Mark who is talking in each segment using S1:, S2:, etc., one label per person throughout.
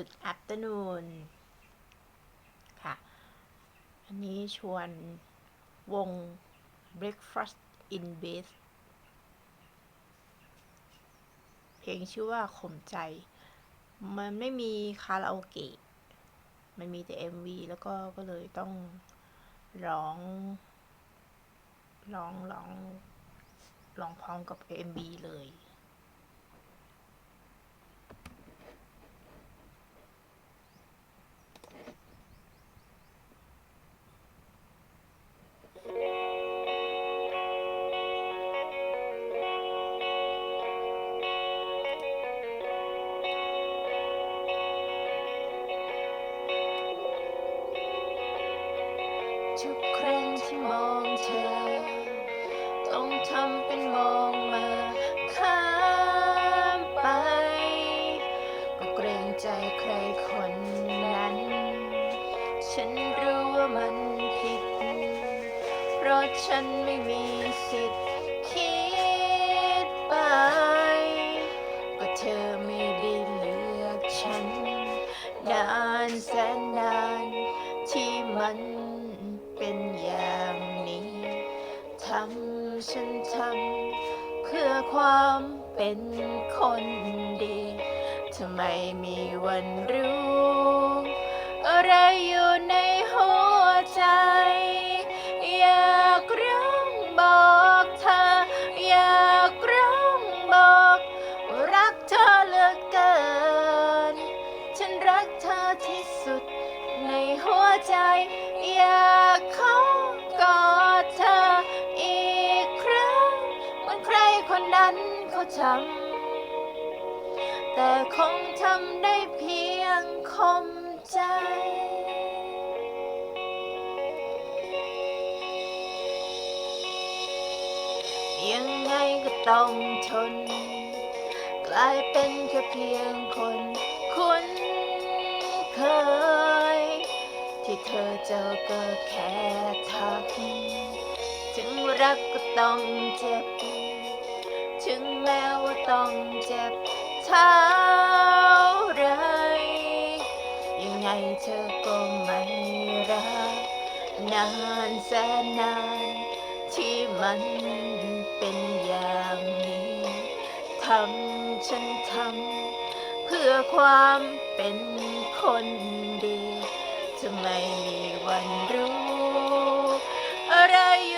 S1: Good afternoon ค่ะ อันนี้ชวนวง Breakfast in Base เพลงชื่อว่าข่มใจ มันไม่มีคาราโอเกะ มันมีแต่ MV แล้วก็ก็เลยต้องร้องร้องร้องร้องพร้อมกับ MV เลย ทำเป็นมองมาข้ามไป ก็เกรงใจใครคนนั้น ฉันรู้ว่ามันผิด เพราะฉันไม่มีสิทธิ์คิดไป ฉันทำเพื่อความเป็นคนดีทำไมมีวันรู้ อะไรอยู่ในหัวใจ อยากร้องบอกเธอ อยากร้องบอกว่ารักเธอเหลือเกิน ฉันรักเธอที่สุดในหัวใจอยาก เขาทำแต่คงทำได้เพียงคมใจ ยังไงก็ต้องทน กลายเป็นแค่เพียงคนคุ้นเคย ที่เธอเจอก็แค่ทัก ถึงรักก็ต้องเจ็บ ถึงแม้ว่าต้องเจ็บเท่าไร ยังไงเธอก็ไม่รัก นานแสนนาน ที่มันเป็นอย่างนี้ทำฉันทำเพื่อความเป็นคนดีจะไม่มีวันรู้ อะไรอยู่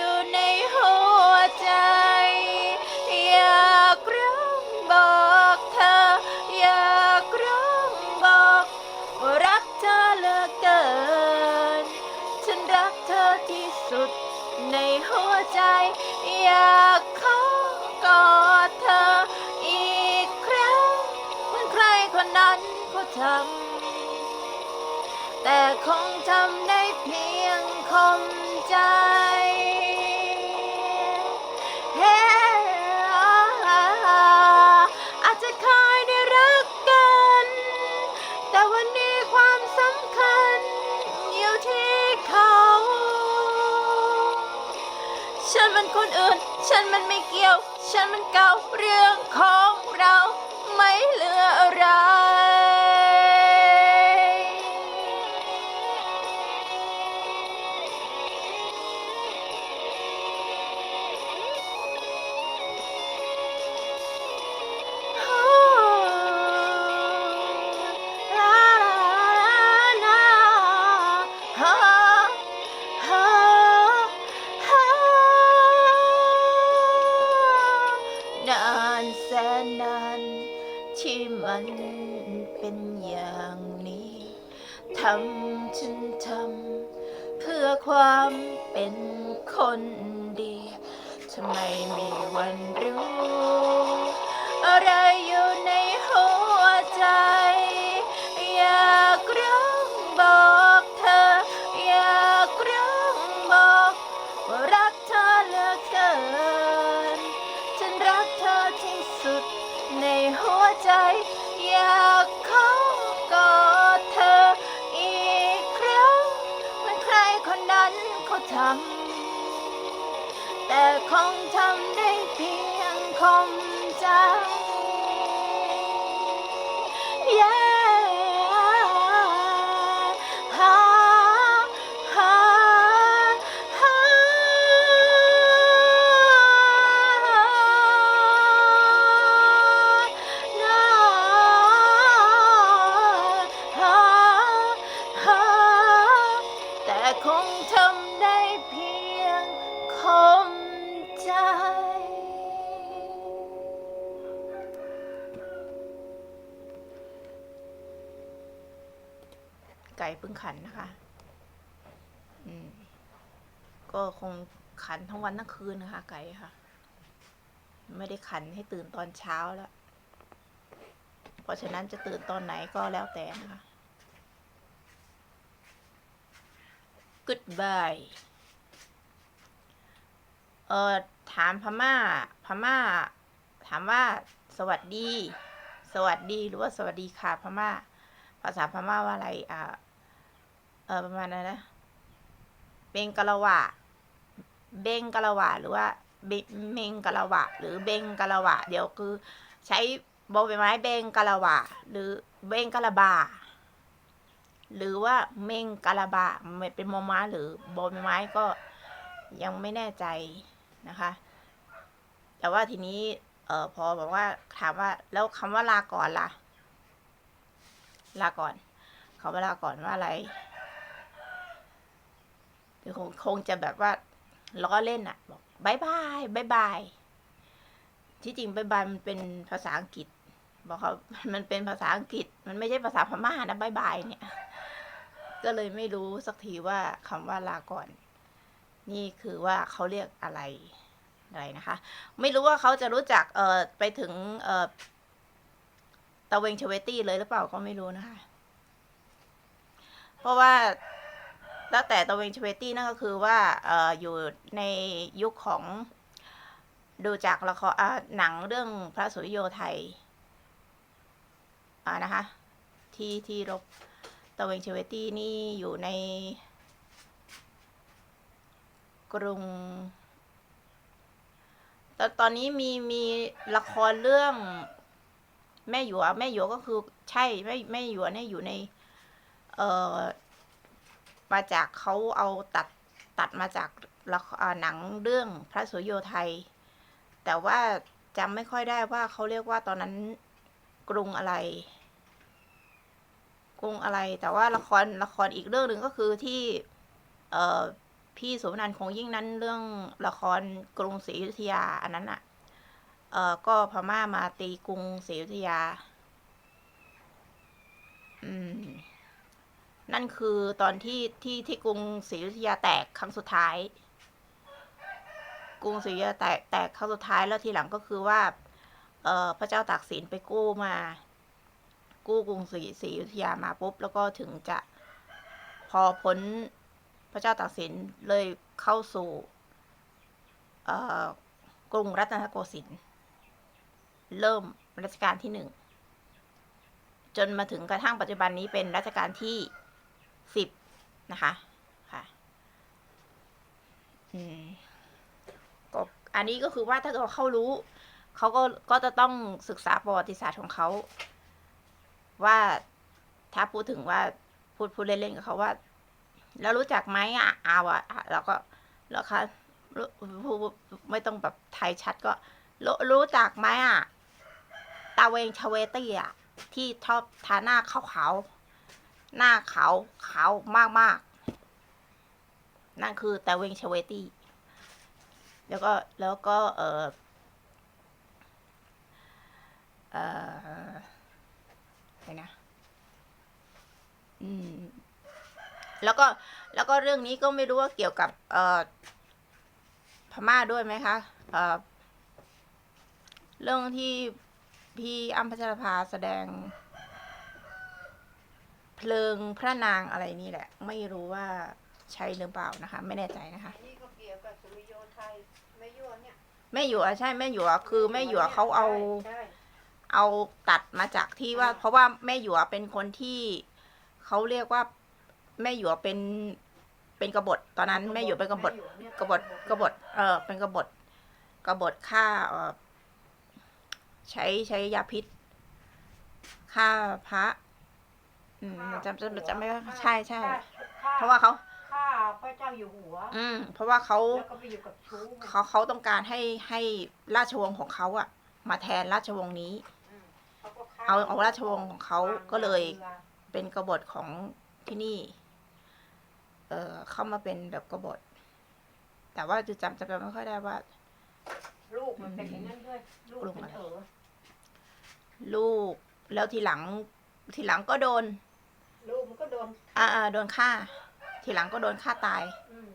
S1: แต่คงทำได้เพียงคมใจ เฮ้อาจจะเคยได้รักกัน แต่วันนี้ความสำคัญอยู่ที่เขา ฉันมันคนอื่น ฉันมันไม่เกี่ยว ฉันมันเก่าเรื่องของเราไม่เหลืออะไร คนดีทำไมมีวันรู้ อะไรอยู่ คงทำได้เพียงคม ไก่เพิ่งขันนะคะ อืม ก็คงขันทั้งวันทั้งคืนนะคะ ไก่ค่ะ ไม่ได้ขันให้ตื่นตอนเช้าแล้ว เพราะฉะนั้นจะตื่นตอนไหนก็แล้วแต่นะคะ goodbye เออถามพม่า พม่า ถามว่าสวัสดี สวัสดีหรือว่าสวัสดีค่ะพม่า ภาษาพม่าว่าอะไรอ่า ออประมาณนั้นนะเบงกะละวะเบงกะละวะหรือว่าเบงกะละวะ หรือเบงกะละวะ เดี๋ยวคือ ใช้บอใบไม้เบงกะละวะ หรือเบงกะละบาหรือว่าเมงกะละบาไม่เป็นมอม้าหรือบอใบไม้ก็ยังไม่แน่ใจนะคะ แต่ว่าทีนี้ เออพอบอกว่าถามว่า แล้วคำว่าลาก่อนล่ะ ลาก่อนคำว่าลาก่อนว่าอะไร เดี๋ยวคงคงจะแบบว่าล้อเล่นอะบอกบายบายบายบายที่จริงบายบายมันเป็นภาษาอังกฤษ บอกเขามันเป็นภาษาอังกฤษ มันไม่ใช่ภาษาพม่านะบายบายเนี่ย ก็เลยไม่รู้สักทีว่าคำว่าลาก่อน นี่คือว่าเขาเรียกอะไรอะไรนะคะ ไม่รู้ว่าเขาจะรู้จักเอ่อไปถึงเอ่อตะเวงชเวตี้เลยหรือเปล่าก็ไม่รู้นะคะ เพราะว่า ตั้งแต่ตะเวงชเวตี้นั่นก็คือว่าเอ่ออยู่ในยุคของดูจากละครหนังเรื่องพระสุริโยไทยอ่านะคะ ที่ที่รบตะเวงชเวตี้นี่อยู่ใน กรุงตอนตอนนี้มีมีละครเรื่องแม่หยวแม่หยวก็คือใช่แม่แม่หยวเนี่ยอยู่ใน เอ่อ มาจากเขาเอาตัดตัดมาจากละครหนังเรื่องพระสุโยไทย แต่ว่าจำไม่ค่อยได้ว่าเขาเรียกว่าตอนนั้นกรุงอะไร กรุงอะไร แต่ว่าละครละครอีกเรื่องหนึ่งก็คือที่เอ่อพี่สุวรรณคงยิ่งนั้นเรื่องละครกรุงศรีอยุธยาอันนั้นอะเอ่อก็พม่ามาตีกรุงศรีอยุธยา อืม นั่นคือตอนที่ที่ที่กรุงศรีอยุธยาแตกครั้งสุดท้าย กรุงศรีอยุธยาแตกแตกครั้งสุดท้ายแล้วทีหลังก็คือว่า เอ่อพระเจ้าตากสินไปกู้มา กู้กรุงศรีศรีอยุธยามาปุ๊บแล้วก็ถึงจะพอพ้นพระเจ้าตากสินเลยเข้าสู่เอ่อกรุงรัตนโกสินทร์เริ่มรัชกาลที่หนึ่งจนมาถึงกระทั่งปัจจุบันนี้เป็นรัชกาลที่ สิบนะคะค่ะอืมก็อันนี้ก็คือว่าถ้าเกิดเขารู้ เขาก็ก็จะต้องศึกษาประวัติศาสตร์ของเขา ว่าถ้าพูดถึงว่าพูดพูดเล่นๆกับเขาว่า แล้วรู้จักไหมอะเอาอะแล้วก็แล้วค่ะไม่ต้องแบบไทยชัดก็รู้รู้จักไหมอะ ตาเวงชเวตี้อะ ที่ชอบทาหน้าขาวๆ หน้าขาวขาวมากๆ นั่นคือแตาเวงเชเวตี้ แล้วก็แล้วก็เออเอออะไรนะ อืม แล้วก็แล้วก็เรื่องนี้ก็ไม่รู้ว่าเกี่ยวกับ เอ่อพม่าด้วยไหมคะเอ่อเรื่องที่พี่อัมพัชรภาแสดง เพลิงพระนางอะไรนี่แหละ ไม่รู้ว่าใช่หรือเปล่านะคะ ไม่แน่ใจนะคะ
S2: นี่ก็เกี่ยวกับสุริโยไทยไม่ยั่วเนี่ย
S1: แม่หยวใช่แม่หยวคือแม่หยวเขาเอา
S2: ใช่
S1: เอาตัดมาจากที่ว่า เพราะว่าแม่หยวเป็นคนที่เขาเรียกว่าแม่หยวเป็นเป็นกบฏตอนนั้นแม่หยวเป็นกบฏ
S2: เนี่ย
S1: กบฏกบฏเออเป็นกบฏกบฏฆ่าเออใช้ใช้ยาพิษฆ่าพระ อืมจำจำจำไม่ได้ใช่ใช่
S2: ฆ่
S1: เพราะว่าเขา
S2: ฆ่าพระเจ้าอยู่หัว
S1: อืม เพราะว่าเขา
S2: แล้วก็ไปอยู่กับชู้ไง
S1: เขาเขาต้องการให้ให้ราชวงศ์ของเขาอะมาแทนราชวงศ์นี้
S2: อืมเขาก็ฆ่
S1: เอาเอาราชวงศ์ของเขา
S2: วง
S1: ก็เลย
S2: รือ
S1: เป็นกบฏของที่นี่ เออเข้ามาเป็นแบบกบฏ แต่ว่าจะจำจำไม่ค่อยได้ว่า
S2: ลูกมันเป็นอย่างนั้นด้วยลูก
S1: ลูก
S2: เป็น
S1: อะไร
S2: เออ
S1: ลูกแล้วทีหลังทีหลังก็โดน
S2: ลูกมันก็ก็โดน
S1: อ่าอ่าโดนฆ่า ทีหลังก็โดนฆ่าตาย
S2: อืม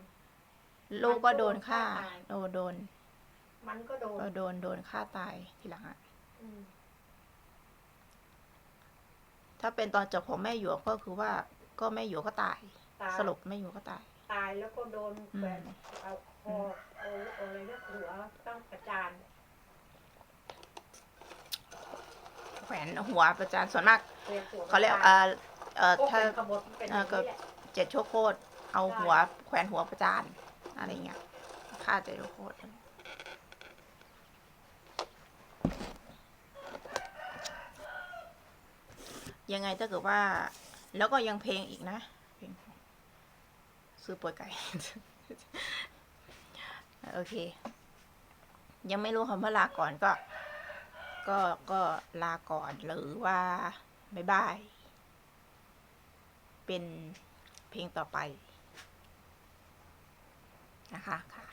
S1: ลูกก็โดนฆ่า
S2: มันก็โดนฆ่าตาย
S1: โดนโดน
S2: มันก็โดน
S1: เออโดนโดนฆ่าตายทีหลังอะ
S2: อืมถ้า
S1: ถ้าเป็นตอนจบของแม่หยวกก็คือว่าก็แม่หยวกก็ตาย
S2: ตาย
S1: สรุปแม่หยวกก็ตาย
S2: ตายแล้วก็โดน
S1: อืม
S2: แขวนเอาคอเอาเอาอะไรนะหัวต้องประจาน
S1: แขวนหัวประจานส่วนมาก
S2: เรียกหัว
S1: เขาเรียก
S2: ประ
S1: เอ่
S2: จาน
S1: อเอ่อ
S2: พวก
S1: ถ้า
S2: เป็นขบวนเป็นอย่างนี้แหละ
S1: เจ็ดชั่วโคตรเอาหัวแขวนหัวประจานอะไรเงี้ยฆ่าเจ็ดชั่วโคตรยังไงถ้าเกิดว่า แล้วก็ยังเพลงอีกนะเพลงซื้อป่วยไก่ โอเค ยังไม่รู้คำว่าลาก่อนก็ ก็ก็ลาก่อนหรือว่า บ๊ายบาย เป็นเพลงต่อไปนะคะค่ะ